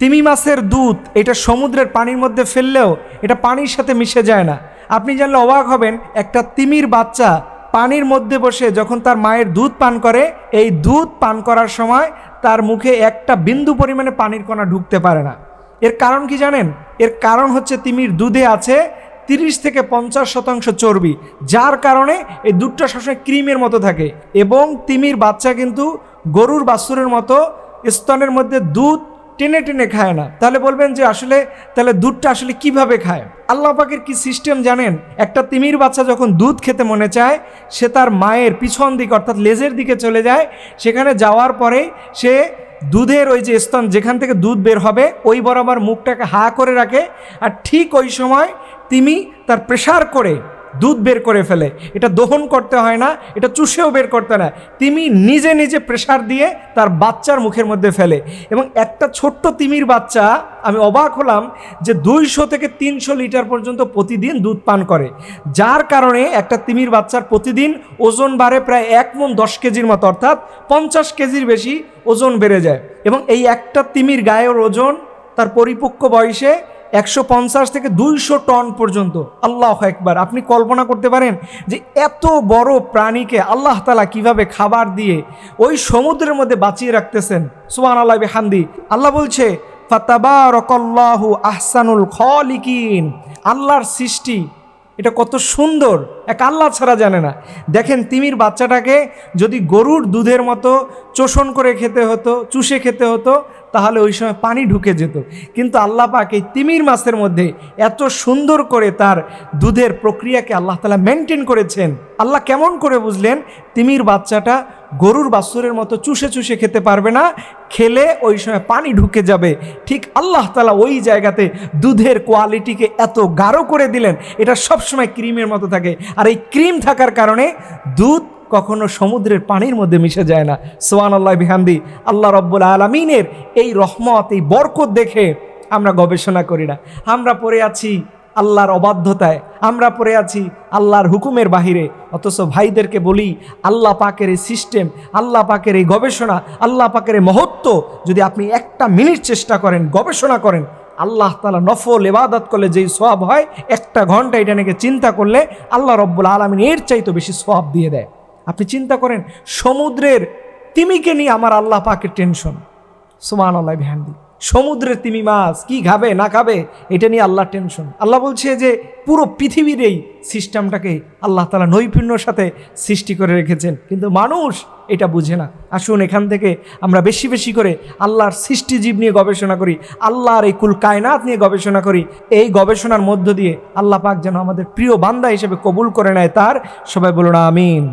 তিমি মাছের দুধ এটা সমুদ্রের পানির মধ্যে ফেললেও এটা পানির সাথে মিশে যায় না। আপনি জানলে অবাক হবেন, একটা তিমির বাচ্চা পানির মধ্যে বসে যখন তার মায়ের দুধ পান করে, এই দুধ পান করার সময় তার মুখে একটা বিন্দু পরিমাণে পানির কণা ঢুকতে পারে না। এর কারণ কি জানেন? এর কারণ হচ্ছে তিমির দুধে আছে তিরিশ থেকে পঞ্চাশ শতাংশ চর্বি, যার কারণে এই দুধটা সবসময় ক্রিমের মতো থাকে এবং তিমির বাচ্চা কিন্তু গরুর বাছুরের মতো স্তনের মধ্যে দুধ টেনে টেনে খায় না। তাহলে বলবেন যে আসলে, তাহলে দুধটা আসলে কীভাবে খায়? আল্লাহ পাকের কি সিস্টেম জানেন? একটা তিমির বাচ্চা যখন দুধ খেতে মনে চায়, সে তার মায়ের পিছন দিকে অর্থাৎ লেজের দিকে চলে যায়। সেখানে যাওয়ার পরে সে দুধের ওই যে স্তন, যেখান থেকে দুধ বের হবে, ওই বরাবর মুখটাকে হা করে রাখে। আর ঠিক ওই সময় তিমি তার প্রেশার করে দুধ বের করে ফেলে। এটা দহন করতে হয় না, এটা চুষেও বের করতে না। তিমি নিজে নিজে প্রেশার দিয়ে তার বাচ্চার মুখের মধ্যে ফেলে। এবং একটা ছোট্ট তিমির বাচ্চা, আমি অবাক হলাম যে দুইশো থেকে তিনশো লিটার পর্যন্ত প্রতিদিন দুধ পান করে। যার কারণে একটা তিমির বাচ্চার প্রতিদিন ওজন বাড়ে প্রায় এক মন দশ কেজির মতো, অর্থাৎ পঞ্চাশ কেজির বেশি ওজন বেড়ে যায়। এবং এই একটা তিমির গায়ের ওজন তার পরিপক্ক বয়সে একশো পঞ্চাশ থেকে দুইশো টন পর্যন্ত। আল্লাহ একবার আপনি কল্পনা করতে পারেন যে এত বড় প্রাণীকে আল্লাহ তালা কীভাবে খাবার দিয়ে ওই সমুদ্রের মধ্যে বাঁচিয়ে রাখতেছেন? সুমান আল্লাহ হান্দি আল্লাহ বলছে, ফাতাবারকল্লাহু আহসানুল খলিকিন। আল্লাহর সৃষ্টি, এটা কত সুন্দর। এক আল্লাহ ছাড়া জানে না। দেখেন তিমির বাচ্চাটাকে যদি গরুর দুধের মতো চোষণ করে খেতে হতো, চুষে খেতে হতো তাহলে ওই সময় পানি ঢুকে যেত। কিন্তু আল্লাহ পাক এই তিমির মাছের মধ্যে এত সুন্দর করে তার দুধের প্রক্রিয়াকে আল্লাহ তালা মেনটেন করেছেন। আল্লাহ কেমন করে বুঝলেন? তিমির বাচ্চাটা গরুর বাছুরের মতো চুষে চুষে খেতে পারবে না, খেলে ওই সময় পানি ঢুকে যাবে। ঠিক আল্লাহ তালা ওই জায়গাতে দুধের কোয়ালিটিকে এত গাঢ় করে দিলেন। এটা সবসময় ক্রিমের মতো থাকে। আর এই ক্রিম থাকার কারণে দুধ কখনো সমুদ্রের পানির মধ্যে মিশে যায় না। সোয়ান আল্লাহ বিহান্দি আল্লাহ রব্বুল আলমিনের এই রহমত, এই বরকত দেখে আমরা গবেষণা করি না। আমরা পড়ে আছি আল্লাহর অবাধ্যতায়। আমরা পড়ে আছি আল্লাহর হুকুমের বাহিরে। অথচ ভাইদেরকে বলি, আল্লাহ পাকের এই সিস্টেম, আল্লাহ পাকের এই গবেষণা, আল্লাহ পাকের এই মহত্ব, যদি আপনি একটা মিনিট চেষ্টা করেন, গবেষণা করেন, আল্লাহ তালা নফল এবাদত করলে যেই সব হয়, একটা ঘণ্টা এটা নাকি চিন্তা করলে আল্লাহ রব্বুল আলমিন এর চাইতে বেশি সব দিয়ে দেয়। আপনি চিন্তা করেন, সমুদ্রের তিমিকে নিয়ে আমার আল্লাহ পাকের টেনশন সুমান আল্লাহ ভ্যান্দি সমুদ্রের তিমি মাছ কি খাবে, না খাবে, এটা নিয়ে আল্লাহ টেনশন আল্লাহ বলছে যে, পুরো পৃথিবীর এই সিস্টেমটাকে আল্লাহ তালা নৈপুণ্যর সাথে সৃষ্টি করে রেখেছেন। কিন্তু মানুষ এটা বুঝে না। আসুন এখান থেকে আমরা বেশি বেশি করে আল্লাহর সৃষ্টিজীব নিয়ে গবেষণা করি, আল্লাহর এই কুল কায়নাত নিয়ে গবেষণা করি। এই গবেষণার মধ্য দিয়ে আল্লাহ পাক যেন আমাদের প্রিয় বান্দা হিসেবে কবুল করে নেয় তার। সবাই বলুন, আমিন।